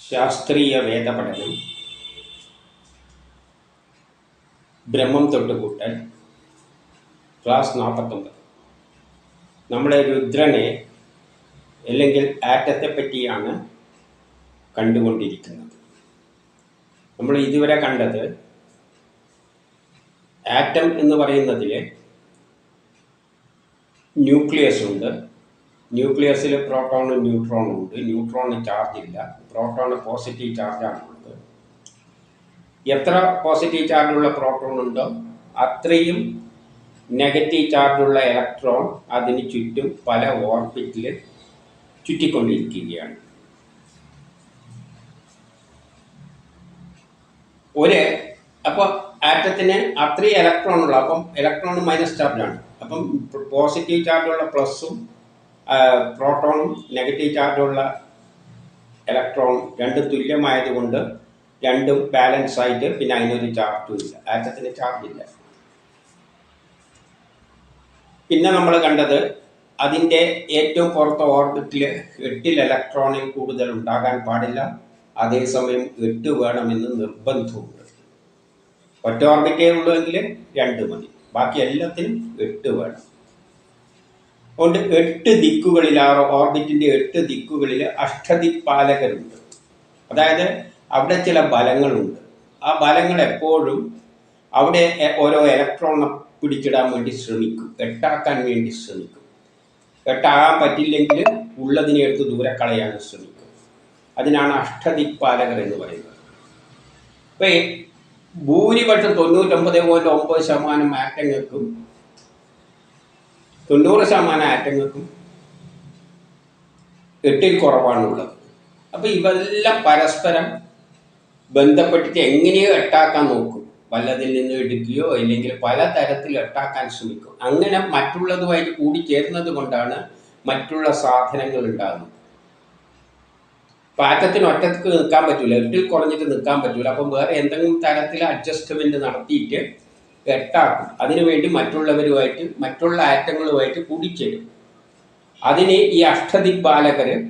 ശാസ്ത്രീയ വേദപഠനം. ബ്രഹ്മം തൊട്ടുകൂട്ടൽ ക്ലാസ് നാൽപ്പത്തൊമ്പത് നമ്മുടെ രുദ്രനെ അല്ലെങ്കിൽ ആറ്റത്തെ പറ്റിയാണ് കണ്ടുകൊണ്ടിരിക്കുന്നത്. നമ്മൾ ഇതുവരെ കണ്ടത് ആറ്റം എന്ന് പറയുന്നതിൽ ന്യൂക്ലിയസ് ഉണ്ട്. ന്യൂക്ലിയസിൽ പ്രോട്ടോണും ന്യൂട്രോണും ഉണ്ട്. ന്യൂട്രോണിന് ചാർജ് ഇല്ല. പ്രോട്ടോണ് പോസിറ്റീവ് ചാർജാണ് ഉള്ളത്. എത്ര പോസിറ്റീവ് ചാർജുള്ള പ്രോട്ടോൺ ഉണ്ടോ അത്രയും നെഗറ്റീവ് ചാർജുള്ള ഇലക്ട്രോൺ അതിന് ചുറ്റും പല ഓർബിറ്റിൽ ചുറ്റിക്കൊണ്ടിരിക്കുകയാണ്. ഒരു അപ്പോൾ ആറ്റത്തിന് അത്രയും ഇലക്ട്രോൺ ഉള്ള. അപ്പം ഇലക്ട്രോൺ മൈനസ് ചാർജാണ് അപ്പം പോസിറ്റീവ് ചാർജുള്ള പ്ലസും പ്രോട്ടോണും നെഗറ്റീവ് ചാർജുള്ള ഇലക്ട്രോൺ രണ്ടും തുല്യമായതുകൊണ്ട് രണ്ടും ബാലൻസ് ആയിട്ട് പിന്നെ അതിനൊരു ചാർജും ഇല്ല. ആറ്റത്തിന് ചാർജ് ഇല്ല. പിന്നെ നമ്മൾ കണ്ടത് അതിന്റെ ഏറ്റവും പുറത്തെ ഓർബിറ്റിൽ എട്ടിൽ ഇലക്ട്രോണിൽ കൂടുതൽ ഉണ്ടാകാൻ പാടില്ല. അതേസമയം എട്ട് വേണമെന്ന് നിർബന്ധമുണ്ട്. ഒറ്റ ഓർബിറ്റേ ഉള്ളൂ എങ്കിൽ രണ്ട് മതി. ബാക്കി എല്ലാത്തിനും എട്ട് വേണം. അതുകൊണ്ട് എട്ട് ദിക്കുകളിൽ ആ എട്ട് ദിക്കുകളിൽ അഷ്ടദിക്പാലകരുണ്ട്. അതായത് അവിടെ ചില ബലങ്ങളുണ്ട്. ആ ബലങ്ങൾ എപ്പോഴും അവിടെ ഓരോ ഇലക്ട്രോണിനെ പിടിച്ചിടാൻ വേണ്ടി ശ്രമിക്കും. എട്ടാക്കാൻ വേണ്ടി ശ്രമിക്കും. എട്ടാകാൻ പറ്റില്ലെങ്കിൽ ഉള്ളതിനെ എടുത്ത് ദൂരെ കളയാൻ ശ്രമിക്കും. അതിനാണ് അഷ്ടദിക്പാലകർ എന്ന് പറയുന്നത്. ഇപ്പൊ ഭൂരിപക്ഷം തൊണ്ണൂറ്റൊമ്പത് പോയിന്റ് ഒമ്പത് ശതമാനം ആറ്റങ്ങൾക്കും തൊണ്ണൂറ് ശതമാനം ആറ്റങ്ങൾക്കും എട്ടിൽ കുറവാണുള്ളത്. അപ്പൊ ഇവെല്ലാം പരസ്പരം ബന്ധപ്പെട്ടിട്ട് എങ്ങനെയോ എട്ടാക്കാൻ നോക്കും. വല്ലതിൽ നിന്ന് എടുക്കുകയോ അല്ലെങ്കിൽ പല തരത്തിൽ എട്ടാക്കാൻ ശ്രമിക്കും. അങ്ങനെ മറ്റുള്ളതുമായിട്ട് കൂടിച്ചേരുന്നത് കൊണ്ടാണ് മറ്റുള്ള സാധനങ്ങൾ ഉണ്ടാകുന്നത്. പാറ്റത്തിന് ഒറ്റയ്ക്ക് നിൽക്കാൻ പറ്റൂല. എട്ടിൽ കുറഞ്ഞിട്ട് നിൽക്കാൻ പറ്റൂല. അപ്പം വേറെ എന്തെങ്കിലും തരത്തിൽ അഡ്ജസ്റ്റ്മെന്റ് നടത്തിയിട്ട് എട്ടാക്കും അതിനുവേണ്ടി മറ്റുള്ളവരുമായിട്ട് മറ്റുള്ള ആറ്റങ്ങളുമായിട്ട് കൂടിച്ചേരും. അതിന് ഈ അഷ്ടദിക്പാലകര്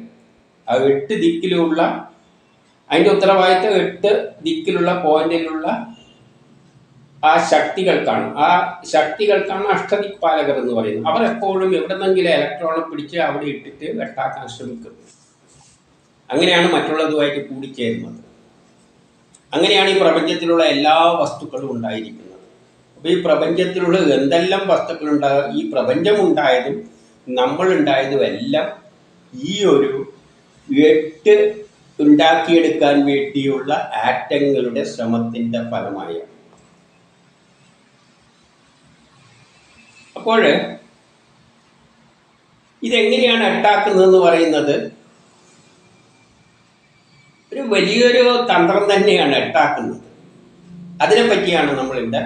ആ എട്ട് ദിക്കിലുള്ള അതിന്റെ ഉത്തരവാദിത്തം എട്ട് ദിക്കിലുള്ള പോയിന്റിലുള്ള ആ ശക്തികൾക്കാണ്. ആ ശക്തികൾക്കാണ് അഷ്ടദിക്പാലകർ എന്ന് പറയുന്നത്. അവർ എപ്പോഴും എവിടെന്നെങ്കിലും ഇലക്ട്രോണെ പിടിച്ച് അവിടെ ഇട്ടിട്ട് വെട്ടാക്കാൻ ശ്രമിക്കും. അങ്ങനെയാണ് മറ്റുള്ളതുമായിട്ട് കൂടിച്ചേരുന്നത്. അങ്ങനെയാണ് ഈ പ്രപഞ്ചത്തിലുള്ള എല്ലാ വസ്തുക്കളും ഉണ്ടായിരിക്കുന്നത്. ഈ പ്രപഞ്ചത്തിലുള്ള എന്തെല്ലാം വസ്തുക്കൾ ഉണ്ടാകും ഈ പ്രപഞ്ചമുണ്ടായതും നമ്മൾ ഉണ്ടായതും എല്ലാം ഈ ഒരു എട്ട് ഉണ്ടാക്കിയെടുക്കാൻ വേണ്ടിയുള്ള ആറ്റങ്ങളുടെ ശ്രമത്തിന്റെ ഫലമായാണ്. അപ്പോൾ ഇതെങ്ങനെയാണ് എട്ടാക്കുന്നതെന്ന് പറയുന്നത്? ഒരു വലിയൊരു തന്ത്രം തന്നെയാണ് എട്ടാക്കുന്നത് അതിനെപ്പറ്റിയാണ് നമ്മളിവിടെ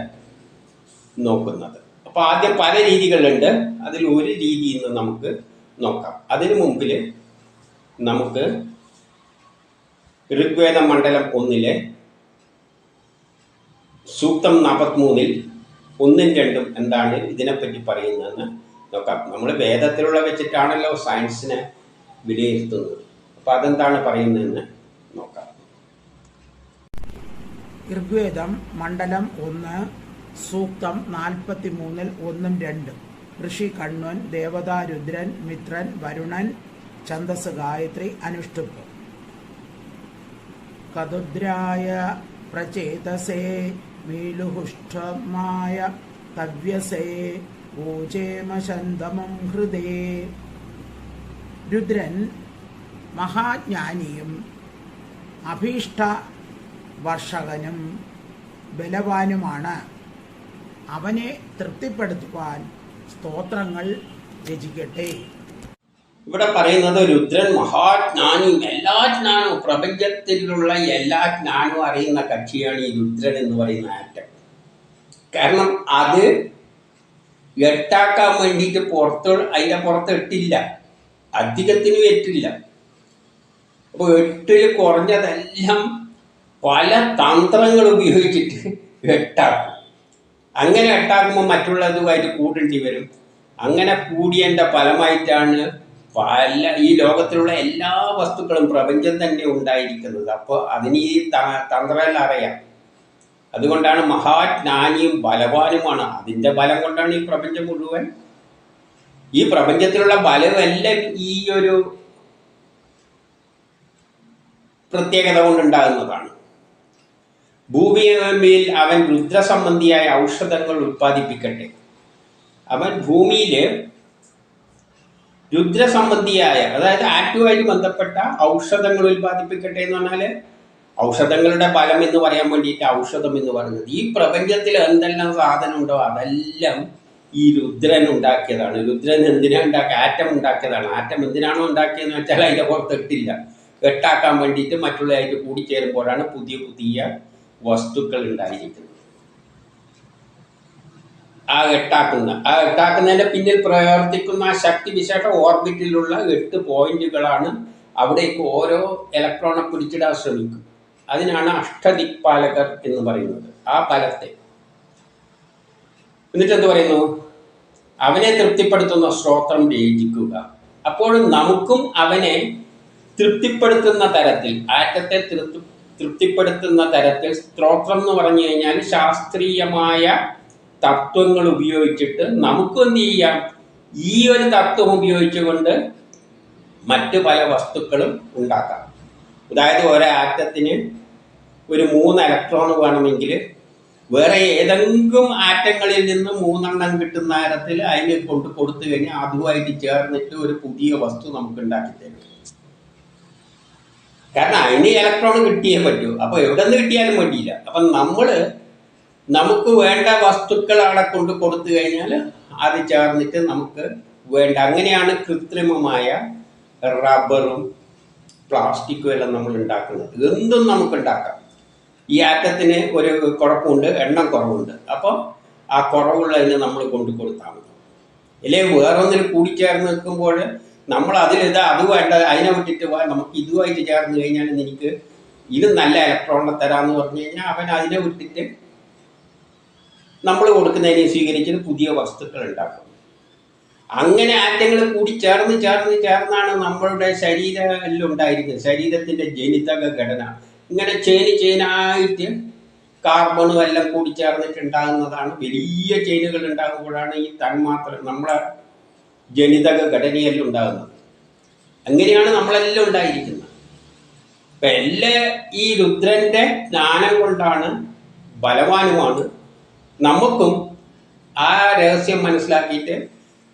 നോക്കുന്നത്. അപ്പോൾ ആദ്യം പല രീതികളുണ്ട്. അതിൽ ഒരു രീതി ഇന്ന് നമുക്ക് നോക്കാം. അതിനു മുമ്പിൽ നമുക്ക് ഋഗ്വേദ മണ്ഡലം ഒന്നിലെ സൂക്തം നാൽപ്പത്തിമൂന്നിൽ ഒന്നും രണ്ടും എന്താണ് ഇതിനെപ്പറ്റി പറയുന്നതെന്ന് നോക്കാം. നമ്മൾ വേദത്തിലുള്ള വെച്ചിട്ടാണല്ലോ സയൻസിനെ വിലയിരുത്തുന്നത്. അപ്പം അതെന്താണ് പറയുന്നതെന്ന് നോക്കാം. ഋഗ്വേദം മണ്ഡലം ഒന്ന് സൂക്തം നാൽപ്പത്തി മൂന്നിൽ ഒന്നും രണ്ടും. ഋഷി കണ്ണുൻ ദേവതാരുദ്രൻ മിത്രൻ വരുണൻ ഛന്ദസ് ഗായത്രി അനുഷ്ടുപ്പ് കതുദ്രായ പ്രചേതസേ മീലുഹുഷ്ടമായ തവ്യസേ ഊചേമശന്തമം ഹൃദേ രുദ്രൻ മഹാജ്ഞാനിയും അഭീഷ്ട വർഷകനും ബലവാനുമാണ്. അവനെ തൃപ്തിപ്പെടുത്തുവാൻ സ്തോത്രങ്ങൾ രചിക്കട്ടെ. ഇവിടെ പറയുന്നത് രുദ്രൻ മഹാജ്ഞാനി എല്ലാ ജ്ഞാനവും പ്രപഞ്ചത്തിലുള്ള എല്ലാ ജ്ഞാനവും അറിയുന്ന കക്ഷിയാണ് ഈ രുദ്രൻ എന്ന് പറയുന്ന ആറ്റം. കാരണം അത് എട്ടാക്കാൻ വേണ്ടിയിട്ട് പുറത്ത് അതിന്റെ പുറത്ത് എട്ടില്ല. അധികത്തിനും എട്ടില്ല. അപ്പോൾ എട്ടിൽ കുറഞ്ഞതെല്ലാം പല തന്ത്രങ്ങൾ ഉപയോഗിച്ചിട്ട് എട്ടാക്കും. അങ്ങനെ എട്ടാക്കുമ്പോൾ മറ്റുള്ളതുമായിട്ട് കൂട്ടേണ്ടി വരും. അങ്ങനെ കൂടിയതിന്റെ ഫലമായിട്ടാണ് പല ഈ ലോകത്തിലുള്ള എല്ലാ വസ്തുക്കളും പ്രപഞ്ചം തന്നെ ഉണ്ടായിരിക്കുന്നത്. അപ്പോൾ അതിന് ഈ തന്ത്രമെല്ലാം അറിയാം. അതുകൊണ്ടാണ് മഹാജ്ഞാനിയും ബലവാനുമാണ് അതിന്റെ ബലം കൊണ്ടാണ് ഈ പ്രപഞ്ചം മുഴുവൻ. ഈ പ്രപഞ്ചത്തിലുള്ള ബലമെല്ലാം ഈ ഒരു പ്രത്യേകത കൊണ്ടുണ്ടാകുന്നതാണ്. ഭൂമിയിൽ അവൻ രുദ്രസംബന്ധിയായ ഔഷധങ്ങൾ ഉൽപ്പാദിപ്പിക്കട്ടെ അവൻ ഭൂമിയിൽ രുദ്രസംബന്ധിയായ അതായത് ആറ്റുമായിട്ട് ബന്ധപ്പെട്ട ഔഷധങ്ങൾ ഉൽപ്പാദിപ്പിക്കട്ടെ എന്ന് പറഞ്ഞാൽ ഔഷധങ്ങളുടെ ഫലം എന്ന് പറയാൻ വേണ്ടിയിട്ട് ഔഷധം എന്ന് പറയുന്നത്. ഈ പ്രപഞ്ചത്തിൽ എന്തെല്ലാം സാധനം ഉണ്ടോ അതെല്ലാം ഈ രുദ്രൻ ഉണ്ടാക്കിയതാണ്. രുദ്രൻ എന്തിനാ ഉണ്ടാക്കിയ ആറ്റം ഉണ്ടാക്കിയതാണ്. ആറ്റം എന്തിനാണോ ഉണ്ടാക്കിയതെന്ന് വെച്ചാൽ അതിന്റെ പുറത്തെട്ടില്ല എട്ടാക്കാൻ വേണ്ടിയിട്ട് മറ്റുള്ളതായിട്ട് കൂടിച്ചേരുമ്പോഴാണ് പുതിയ പുതിയ വസ്തുക്കൾ ഉണ്ടായിരിക്കുന്നത് ആ എട്ടാക്കുന്ന ആ എട്ടാക്കുന്നതിന്റെ പിന്നിൽ പ്രവർത്തിക്കുന്ന ആ ശക്തി വിശേഷ ഓർബിറ്റിലുള്ള എട്ട് പോയിന്റുകളാണ് അവിടേക്ക് ഓരോ ഇലക്ട്രോണെ പിടിച്ചിടാൻ ശ്രമിക്കും. അതിനാണ് അഷ്ടദിക്പാലകർ എന്ന് പറയുന്നത്. ആ ഫലത്തെ. എന്നിട്ട് എന്ത് പറയുന്നു? അവനെ തൃപ്തിപ്പെടുത്തുന്ന സ്ത്രോത്രം രചിക്കുക. അപ്പോഴും നമുക്കും അവനെ തൃപ്തിപ്പെടുത്തുന്ന തരത്തിൽ ആറ്റത്തെ തൃപ്തി തൃപ്തിപ്പെടുത്തുന്ന തരത്തിൽ സ്ത്രോത്രം എന്ന് പറഞ്ഞു കഴിഞ്ഞാൽ ശാസ്ത്രീയമായ തത്വങ്ങൾ ഉപയോഗിച്ചിട്ട് നമുക്ക് എന്ത് ചെയ്യാം? ഈ ഒരു തത്വം ഉപയോഗിച്ചുകൊണ്ട് മറ്റു പല വസ്തുക്കളും ഉണ്ടാക്കാം. അതായത് ഒരു ആറ്റത്തിന് ഒരു മൂന്ന് ഇലക്ട്രോൺ വേണമെങ്കിൽ വേറെ ഏതെങ്കിലും ആറ്റങ്ങളിൽ നിന്ന് മൂന്നെണ്ണം കിട്ടുന്ന തരത്തിൽ അതിന് കൊണ്ട് കൊടുത്തു കഴിഞ്ഞാൽ അതുമായിട്ട് ചേർന്നിട്ട് ഒരു പുതിയ വസ്തു നമുക്ക് ഉണ്ടാക്കി തരും. കാരണം അതിന് ഇലക്ട്രോൺ കിട്ടിയേ പറ്റൂ. അപ്പൊ എവിടെ നിന്ന് കിട്ടിയാലും വേണ്ടിയില്ല. അപ്പൊ നമ്മൾ നമുക്ക് വേണ്ട വസ്തുക്കൾ അവിടെ കൊണ്ട് കൊടുത്തു കഴിഞ്ഞാൽ അത് ചേർന്നിട്ട് നമുക്ക് വേണ്ട. അങ്ങനെയാണ് കൃത്രിമമായ റബ്ബറും പ്ലാസ്റ്റിക്കും എല്ലാം നമ്മൾ ഉണ്ടാക്കുന്നത്. എന്തും നമുക്ക് ഉണ്ടാക്കാം. ഈ ആറ്റത്തിന് ഒരു കുഴപ്പമുണ്ട് എണ്ണം കുറവുണ്ട്. അപ്പോൾ ആ കുറവുള്ളതിന് നമ്മൾ കൊണ്ടു കൊടുത്താൽ മതി. ഇല്ലേ വേറൊന്നിൽ കൂടിച്ചേർന്ന് നിൽക്കുമ്പോൾ നമ്മൾ അതിലിത് അത് വേണ്ട അതിനെ വിട്ടിട്ട് നമുക്ക് ഇതുമായിട്ട് ചേർന്ന് കഴിഞ്ഞാൽ എനിക്ക് ഇത് നല്ല ഇലക്ട്രോണിനെ തരാമെന്ന് പറഞ്ഞു കഴിഞ്ഞാൽ അവൻ അതിനെ വിട്ടിട്ട് നമ്മൾ കൊടുക്കുന്നതിനെ സ്വീകരിച്ചത് പുതിയ വസ്തുക്കൾ ഉണ്ടാക്കും. അങ്ങനെ ആറ്റങ്ങൾ കൂടി ചേർന്ന് ചേർന്ന് ചേർന്നാണ് നമ്മളുടെ ശരീരത്തിൽ ശരീരത്തിന്റെ ജനിതക ഘടന. ഇങ്ങനെ ചെയിന് ചെയിനായിട്ട് കാർബണും എല്ലാം കൂടി ചേർന്നിട്ടുണ്ടാകുന്നതാണ്. വലിയ ചെയിനുകൾ ഉണ്ടാകുമ്പോഴാണ് ഈ തന്മാത്ര നമ്മളെ ജനിതക ഘടനയെല്ലാം ഉണ്ടാകുന്നത്. അങ്ങനെയാണ് നമ്മളെല്ലാം ഉണ്ടായിരിക്കുന്നത്. അപ്പം എല്ലാ ഈ രുദ്രന്റെ ജ്ഞാനം കൊണ്ടാണ് ബലവാനുമാണ് നമുക്കും ആ രഹസ്യം മനസ്സിലാക്കിയിട്ട്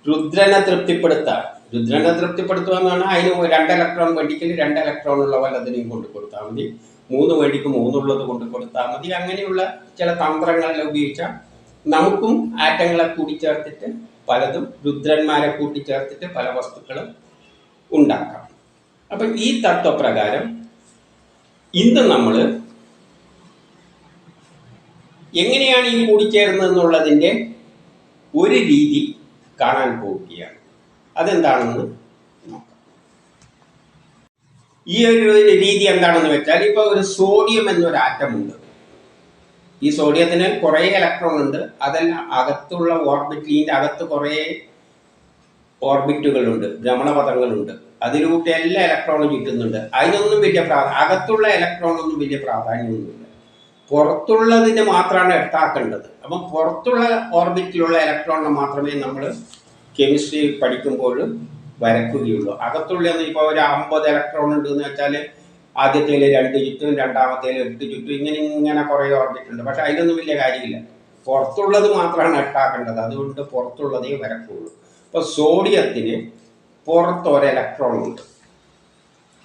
രുദ്രനെ തൃപ്തിപ്പെടുത്താൻ. രുദ്രനെ തൃപ്തിപ്പെടുത്തുക എന്ന് പറഞ്ഞാൽ അതിന് രണ്ട് ഇലക്ട്രോൺ വേണ്ടിക്കൽ രണ്ട് ഇലക്ട്രോൺ ഉള്ള വല്ലതിനെയും കൊണ്ട് കൊടുത്താൽ മതി. മൂന്ന് വേണ്ടിക്ക് മൂന്നുള്ളത് കൊണ്ട് കൊടുത്താൽ മതി. അങ്ങനെയുള്ള ചില തന്ത്രങ്ങളെല്ലാം ഉപയോഗിച്ചാൽ നമുക്കും ആറ്റങ്ങളെ കൂട്ടിച്ചേർത്തിട്ട് പലതും രുദ്രന്മാരെ കൂട്ടിച്ചേർത്തിട്ട് പല വസ്തുക്കളും ഉണ്ടാക്കാം. അപ്പം ഈ തത്വപ്രകാരം ഇന്ന് നമ്മൾ എങ്ങനെയാണ് ഈ കൂടിച്ചേരുന്നത് എന്നുള്ളതിന്റെ ഒരു രീതി കാണാൻ പോവുകയാണ്. അതെന്താണെന്ന് ഈ ഒരു രീതി എന്താണെന്ന് വെച്ചാൽ ഇപ്പോൾ ഒരു സോഡിയം എന്നൊരു ആറ്റമുണ്ട് ഈ സോഡിയത്തിന് കുറേ ഇലക്ട്രോൺ ഉണ്ട്. അതെല്ലാം അകത്തുള്ള ഓർബിറ്റിന്റെ അകത്ത് കുറേ ഓർബിറ്റുകളുണ്ട് ഭ്രമണപഥങ്ങളുണ്ട്. അതിലൂട്ട് എല്ലാ ഇലക്ട്രോണും കിട്ടുന്നുണ്ട് അതിനൊന്നും വലിയ പ്രാ അകത്തുള്ള ഇലക്ട്രോണൊന്നും വലിയ പ്രാധാന്യമൊന്നുമില്ല. പുറത്തുള്ളതിന് മാത്രമാണ് എടുത്താക്കേണ്ടത്. അപ്പം പുറത്തുള്ള ഓർബിറ്റിലുള്ള ഇലക്ട്രോണിനെ മാത്രമേ നമ്മൾ കെമിസ്ട്രി പഠിക്കുമ്പോൾ വരക്കുകയുള്ളൂ അകത്തുള്ള ഇപ്പോൾ ഒരു അമ്പത് ഇലക്ട്രോൺ ഉണ്ട് എന്ന് വെച്ചാൽ ആദ്യത്തേൽ രണ്ട് ചുറ്റും രണ്ടാമത്തേൽ എട്ട് ചുറ്റും ഇങ്ങനെ ഇങ്ങനെ കുറേ ഓർബിറ്റ് പക്ഷെ അതിലൊന്നും വലിയ കാര്യമില്ല. പുറത്തുള്ളത് മാത്രമാണ് എട്ടാക്കേണ്ടത് അതുകൊണ്ട് പുറത്തുള്ളതേ വരക്കുള്ളൂ ഇപ്പോൾ സോഡിയത്തിന് പുറത്തൊരു ഇലക്ട്രോൺ ഉണ്ട്.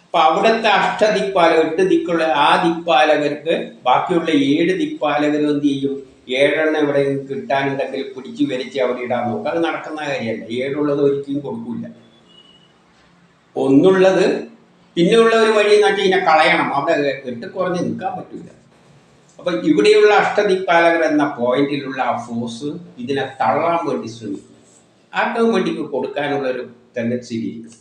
അപ്പൊ അവിടുത്തെ അഷ്ടദിക്പാലക എട്ട് ദിക്കുള്ള ആ ദിക്പാലകർക്ക് ബാക്കിയുള്ള ഏഴ് ദിക്പാലകരും എന്ത് ചെയ്യും? ഏഴെണ്ണം ഇവിടെ കിട്ടാനുണ്ടെങ്കിൽ പിടിച്ചു വരച്ച് അവിടെ ഇടാൻ നോക്കും. അത് നടക്കുന്ന കാര്യമല്ല. ഏഴുള്ളത് ഒരിക്കലും കൊടുക്കില്ല. ഒന്നുള്ളത് പിന്നെയുള്ള ഒരു വഴി എന്ന് വെച്ചാൽ ഇതിനെ കളയണം. അവിടെ എട്ട് കുറഞ്ഞ് നിൽക്കാൻ പറ്റില്ല അപ്പൊ ഇവിടെയുള്ള അഷ്ടദിക്പാലകർ എന്ന പോയിന്റിലുള്ള ആ ഫോഴ്സ് ഇതിനെ തള്ളാൻ വേണ്ടി ശ്രമിക്കും. ആർക്കും വേണ്ടി കൊടുക്കാനുള്ള ഒരു ടെൻഡൻസി ഇരിക്കും.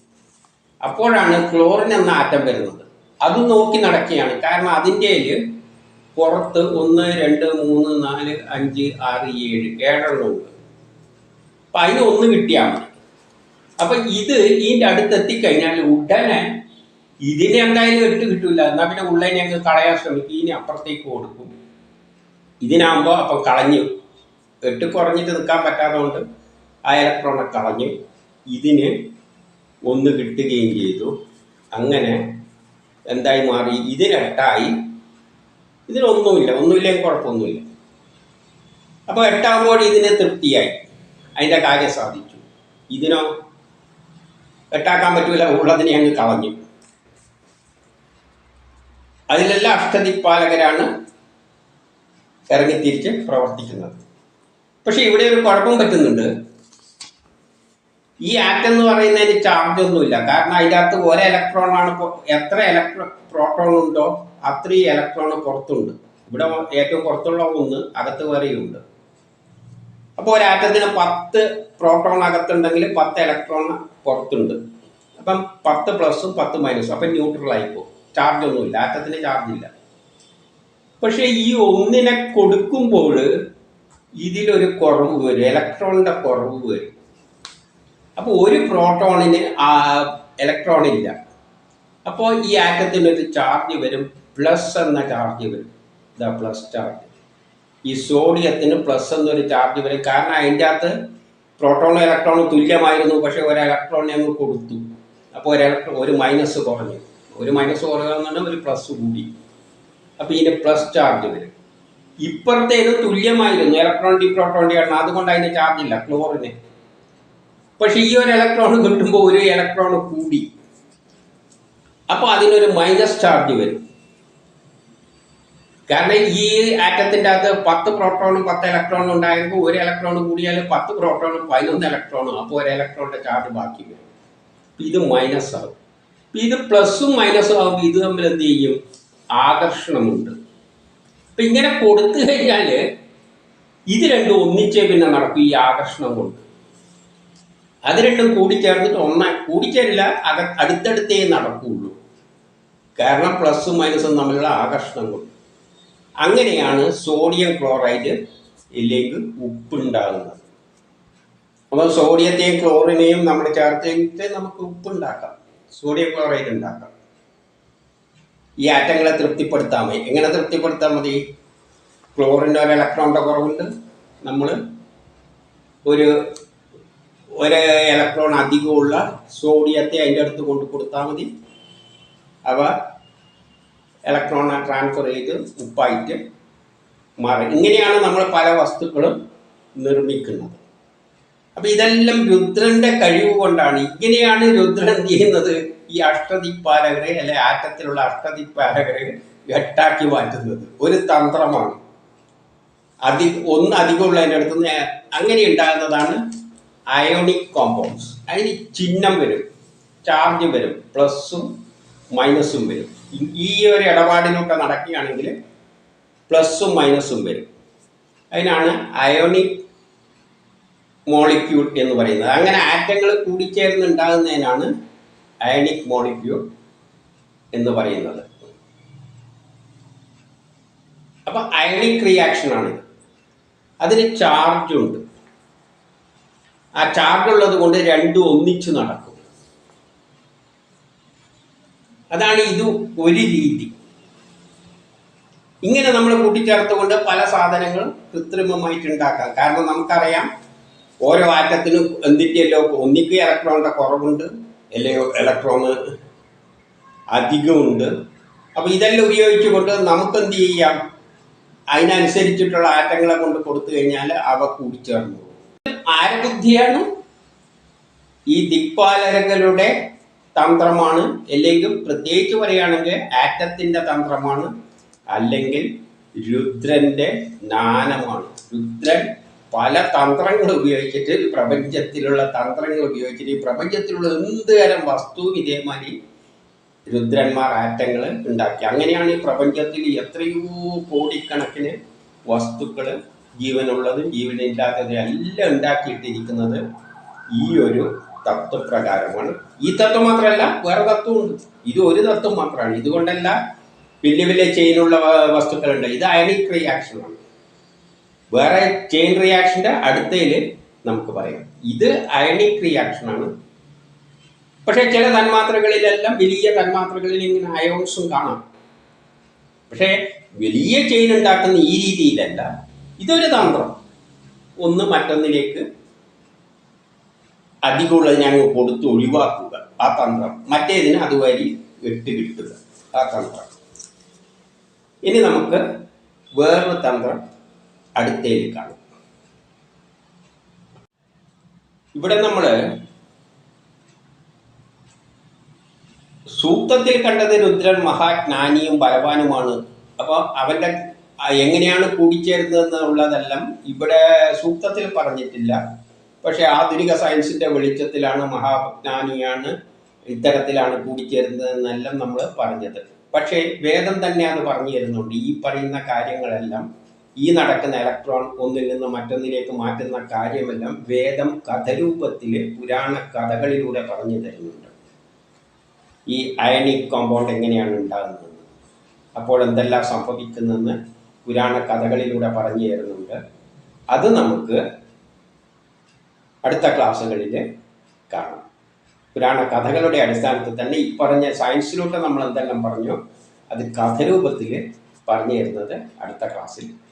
അപ്പോഴാണ് ക്ലോറിൻ എന്ന ആറ്റം വരുന്നത്. അത് നോക്കി നടക്കുകയാണ്. കാരണം അതിന്റെ പുറത്ത് ഒന്ന് രണ്ട് മൂന്ന് നാല് അഞ്ച് ആറ് ഏഴ് ഏഴെണ്ണം ഉണ്ട് അപ്പം അതിന് ഒന്ന് കിട്ടിയാൽ മതി. അപ്പൊ ഇത് ഇതിന്റെ അടുത്തെത്തിക്കഴിഞ്ഞാൽ ഉടനെ ഇതിനെ എന്തായാലും എടുത്ത് കിട്ടൂല. എന്നാ പിന്നെ ഉള്ളതിനെ ഞങ്ങൾ കളയാൻ ശ്രമിക്കും. ഇനി അപ്പുറത്തേക്ക് കൊടുക്കും ഇതിനാകുമ്പോൾ അപ്പം കളഞ്ഞു. എട്ട് കുറഞ്ഞിട്ട് നിൽക്കാൻ പറ്റാത്തതുകൊണ്ട് ആ ഇലക്ട്രോണെ കളഞ്ഞു. ഇതിന് ഒന്ന് കിട്ടുകയും ചെയ്തു. അങ്ങനെ എന്തായി മാറി? ഇതിനെട്ടായി ഇതിനൊന്നുമില്ല ഒന്നുമില്ലെങ്കിൽ കുഴപ്പമൊന്നുമില്ല. അപ്പോൾ എട്ടാകുമ്പോൾ ഇതിന് തൃപ്തിയായി. അതിന്റെ കാര്യം സാധിച്ചു. ഇതിനോ എട്ടാക്കാൻ പറ്റൂല. ഉള്ളതിനെ അങ്ങ് കളഞ്ഞു. അതിലെല്ലാം അഷ്ടദിക്പാലകരാണ് ഇറങ്ങിത്തിരിച്ച് പ്രവർത്തിക്കുന്നത്. പക്ഷെ ഇവിടെ ഒരു കുഴപ്പം പറ്റുന്നുണ്ട്. ഈ ആറ്റം എന്ന് പറയുന്നതിന് ചാർജ് ഒന്നുമില്ല. കാരണം അതിന്റെ അകത്ത് ഒരേ ഇലക്ട്രോൺ ആണ് എത്ര ഇലക്ട്രോ പ്രോട്ടോൺ ഉണ്ടോ അത്രയും ഇലക്ട്രോൺ പുറത്തുണ്ട്. ഇവിടെ ഏറ്റവും പുറത്തുള്ള ഒന്ന് അകത്ത് വേറെയുണ്ട് അപ്പോൾ ഒരാറ്റത്തിന് പത്ത് പ്രോട്ടോൺ അകത്തുണ്ടെങ്കിൽ പത്ത് ഇലക്ട്രോൺ പുറത്തുണ്ട്. അപ്പം പത്ത് പ്ലസും പത്ത് മൈനസും അപ്പം ന്യൂട്രൽ ആയിപ്പോകും ചാർജ് ഒന്നുമില്ല ആറ്റത്തിന് ചാർജ് ഇല്ല. പക്ഷേ ഈ ഒന്നിനെ കൊടുക്കുമ്പോൾ ഇതിലൊരു കുറവ് വരും. ഇലക്ട്രോണിന്റെ കുറവ് വരും. അപ്പോൾ ഒരു പ്രോട്ടോണിന് ഇലക്ട്രോൺ ഇല്ല. അപ്പോൾ ഈ ആറ്റത്തിന് ഒരു ചാർജ് വരും. പ്ലസ് എന്ന ചാർജ് വരും. ഇതാ പ്ലസ് ചാർജ് ഈ സോഡിയത്തിന് പ്ലസ് എന്നൊരു ചാർജ് വരും. കാരണം അതിന്റെ അകത്ത് പ്രോട്ടോണും ഇലക്ട്രോണും തുല്യമായിരുന്നു. പക്ഷേ ഒരു ഇലക്ട്രോണിനെ അങ്ങ് കൊടുത്തു. അപ്പോൾ ഒരു ഇലക്ട്രോ ഒരു മൈനസ് കുറഞ്ഞു. ഒരു മൈനസ് കുറയുക കാണുന്നുണ്ട് ഒരു പ്ലസ് കൂടി. അപ്പോൾ ഇതിന് പ്ലസ് ചാർജ് വരും. ഇപ്പുറത്തേത് തുല്യമായിരുന്നു. ഇലക്ട്രോൺ ഡി പ്രോട്ടോൺ ഡി ആണ് അതുകൊണ്ട് അതിന്റെ ചാർജ് ഇല്ല. ക്ലോറിന് പക്ഷെ ഈ ഒരു ഇലക്ട്രോൺ കിട്ടുമ്പോൾ ഒരു ഇലക്ട്രോൺ കൂടി. അപ്പോൾ അതിനൊരു മൈനസ് ചാർജ് വരും. കാരണം ഈ ആറ്റത്തിന്റെ അകത്ത് പത്ത് പ്രോട്ടോണും പത്ത് ഇലക്ട്രോണും ഉണ്ടായിരുന്നു ഒരു ഇലക്ട്രോൺ കൂടിയാൽ പത്ത് പ്രോട്ടോണും പതിനൊന്ന് ഇലക്ട്രോണും അപ്പോൾ ഒരു ഇലക്ട്രോണിന്റെ ചാർജ് ബാക്കി വരും. ഇത് മൈനസ് അപ്പൊ ഇത് പ്ലസും മൈനസും ആകുമ്പോൾ ഇത് തമ്മിൽ എന്ത് ചെയ്യും? ആകർഷണമുണ്ട്. അപ്പൊ ഇങ്ങനെ കൊടുത്തു കഴിഞ്ഞാൽ ഇത് രണ്ടും ഒന്നിച്ചേ പിന്നെ നടക്കും ഈ ആകർഷണം കൊണ്ട്. അത് രണ്ടും കൂടിച്ചേർന്നിട്ട് ഒന്ന കൂടിച്ചേരില്ല അക അടുത്തടുത്തേ നടക്കുകയുള്ളൂ കാരണം പ്ലസും മൈനസും തമ്മിലുള്ള ആകർഷണം കൊണ്ട്. അങ്ങനെയാണ് സോഡിയം ക്ലോറൈഡ് ഇല്ലെങ്കിൽ ഉപ്പുണ്ടാകുന്നത്. അപ്പോൾ സോഡിയത്തെയും ക്ലോറിനെയും നമ്മൾ ചേർത്തിട്ട് നമുക്ക് ഉപ്പുണ്ടാക്കാം. സോഡിയം ക്ലോറൈഡ് ഉണ്ടാക്കാം. ഈ ആറ്റങ്ങളെ തൃപ്തിപ്പെടുത്താൻ മതി. എങ്ങനെ തൃപ്തിപ്പെടുത്താൻ മതി? ക്ലോറിന്റെ ഒരു ഇലക്ട്രോണിന്റെ കുറവുണ്ട്. നമ്മൾ ഒരു ഒരു ഇലക്ട്രോൺ അധികമുള്ള സോഡിയത്തെ അതിന്റെ അടുത്ത് കൊണ്ട് കൊടുത്താൽ മതി. അവ ഇലക്ട്രോണെ ട്രാൻസ്ഫർ ചെയ്ത് ഉപ്പായിട്ട് മാറും. ഇങ്ങനെയാണ് നമ്മൾ പല വസ്തുക്കളും നിർമ്മിക്കുന്നത്. അപ്പൊ ഇതെല്ലാം രുദ്രന്റെ കഴിവ് കൊണ്ടാണ്. ഇങ്ങനെയാണ് രുദ്രൻ ചെയ്യുന്നത്? ഈ അഷ്ടദിപ്പാലകരെ അല്ലെ ആറ്റത്തിലുള്ള അഷ്ടദിപ്പാലകരെ എട്ടാക്കി മാറ്റുന്നത്. ഒരു തന്ത്രമാണ്. അതി ഒന്ന് അധികമുള്ളതിന്റെ അടുത്ത് നിന്ന് അങ്ങനെ ഉണ്ടാകുന്നതാണ് അയോണിക് കോമ്പൗണ്ട്സ് അതിന് ചിഹ്നം വരും. ചാർജ് വരും. പ്ലസും മൈനസും വരും. ഈ- ഒരു ഇടപാടിലൂടെ നടക്കുകയാണെങ്കിൽ പ്ലസും മൈനസും വരും. അതിനാണ് അയോണിക് മോളിക്യൂൾ എന്ന് പറയുന്നത്. അങ്ങനെ ആറ്റങ്ങൾ കൂടിച്ചേർന്നുണ്ടാകുന്നതിനാണ് അയണിക് മോളിക്യൂൾ എന്ന് പറയുന്നത്. അപ്പൊ അയണിക് റിയാക്ഷൻ ആണ്. അതിന് ചാർജുണ്ട് ആ ചാർജ് ഉള്ളത് കൊണ്ട് രണ്ടും ഒന്നിച്ചു നടക്കും. അതാണ് ഇത് ഒരു രീതി. ഇങ്ങനെ നമ്മൾ കൂട്ടിച്ചേർത്തുകൊണ്ട് പല സാധനങ്ങളും കൃത്രിമമായിട്ട് ഉണ്ടാക്കാം. കാരണം നമുക്കറിയാം ഓരോ ആറ്റത്തിനും എന്തിന്റെയല്ലോ ഒന്നിക്ക് ഇലക്ട്രോണിന്റെ കുറവുണ്ട് അല്ലെങ്കിൽ ഇലക്ട്രോണ് അധികമുണ്ട്. അപ്പോൾ ഇതെല്ലാം ഉപയോഗിച്ചുകൊണ്ട് നമുക്ക് എന്ത് ചെയ്യാം? അതിനനുസരിച്ചിട്ടുള്ള ആറ്റങ്ങളെ കൊണ്ട് കൊടുത്തു കഴിഞ്ഞാൽ അവ കൂടിച്ചേർന്നു. ആരബുദ്ധിയാണ്? ഈ ദിക്പാലകരുടെ തന്ത്രമാണ്. അല്ലെങ്കിൽ പ്രത്യേകിച്ച് പറയുകയാണെങ്കിൽ ആറ്റത്തിന്റെ തന്ത്രമാണ്. അല്ലെങ്കിൽ രുദ്രന്റെ ജ്ഞാനമാണ്. രുദ്രൻ പല തന്ത്രങ്ങൾ ഉപയോഗിച്ചിട്ട് പ്രപഞ്ചത്തിലുള്ള തന്ത്രങ്ങൾ ഉപയോഗിച്ചിട്ട് ഈ പ്രപഞ്ചത്തിലുള്ള എന്ത് തരം വസ്തുവും ഇതേമാതിരി രുദ്രന്മാർ ആറ്റങ്ങൾ ഉണ്ടാക്കി. അങ്ങനെയാണ് ഈ പ്രപഞ്ചത്തിൽ എത്രയോ കോടിക്കണക്കിന് വസ്തുക്കൾ ജീവനുള്ളതും ജീവനില്ലാത്തതും എല്ലാം ഉണ്ടാക്കിയിട്ടിരിക്കുന്നത് ഈ ഒരു തത്വപ്രകാരമാണ്. ഈ തത്വം മാത്രമല്ല വേറെ തത്വമുണ്ട്. ഇത് ഒരു തത്വം മാത്രമാണ്. ഇതുകൊണ്ടല്ല വലിയ വലിയ ചെയിനുള്ള വസ്തുക്കളുണ്ട്. ഇത് അയണിക് റിയാക്ഷനാണ് വേറെ ചെയിൻ റിയാക്ഷന്റെ അടുത്തതിൽ നമുക്ക് പറയാം. ഇത് അയണിക് റിയാക്ഷൻ ആണ്. പക്ഷേ ചില തന്മാത്രകളിലെല്ലാം വലിയ തന്മാത്രകളിൽ ഇങ്ങനെ അയോൺസും കാണാം. പക്ഷേ വലിയ ചെയിൻ ഉണ്ടാക്കുന്ന ഈ രീതിയിലല്ല. ഇതൊരു തന്ത്രം. ഒന്ന് മറ്റൊന്നിലേക്ക് അധികമുള്ളത് ഞങ്ങൾ കൊടുത്ത് ഒഴിവാക്കുക. ആ തന്ത്രം. മറ്റേതിന് അതുവഴി വിട്ട് കിട്ടുക. ആ തന്ത്രം. ഇനി നമുക്ക് വേറൊരു തന്ത്രം അടുത്തേൽ കാണും. ഇവിടെ നമ്മൾ സൂക്തത്തിൽ കണ്ടത് രുദ്രൻ മഹാജ്ഞാനിയും ബലവാനുമാണ് അപ്പോൾ അവന്റെ എങ്ങനെയാണ് കൂടിച്ചേരുന്നതെന്നുള്ളതെല്ലാം ഇവിടെ സൂക്തത്തിൽ പറഞ്ഞിട്ടില്ല. പക്ഷെ ആധുനിക സയൻസിന്റെ വെളിച്ചത്തിലാണ് മഹാജ്ഞാനിയാണ് ഇത്തരത്തിലാണ് കൂടിച്ചേരുന്നതെന്നെല്ലാം നമ്മൾ പറഞ്ഞത്. പക്ഷേ വേദം തന്നെ അത് പറഞ്ഞു തരുന്നുണ്ട് ഈ പറയുന്ന കാര്യങ്ങളെല്ലാം ഈ നടക്കുന്ന ഇലക്ട്രോൺ ഒന്നിൽ നിന്ന് മറ്റൊന്നിലേക്ക് മാറ്റുന്ന കാര്യമെല്ലാം വേദം കഥരൂപത്തിൽ പുരാണ കഥകളിലൂടെ പറഞ്ഞു തരുന്നുണ്ട്. ഈ അയണിക് കോമ്പൗണ്ട് എങ്ങനെയാണ് ഉണ്ടാകുന്നത്? അപ്പോൾ എന്തെല്ലാം സംഭവിക്കുന്നതെന്ന് പുരാണ കഥകളിലൂടെ പറഞ്ഞു തരുന്നുണ്ട്. അത് നമുക്ക് അടുത്ത ക്ലാസ്സുകളിൽ കാണാം. പുരാണ കഥകളുടെ അടിസ്ഥാനത്തിൽ തന്നെ ഈ പറഞ്ഞ സയൻസിലൂടെ നമ്മൾ എന്തെല്ലാം പറഞ്ഞോ അത് കഥരൂപത്തിൽ പറഞ്ഞു തരുന്നത് അടുത്ത ക്ലാസ്സിൽ.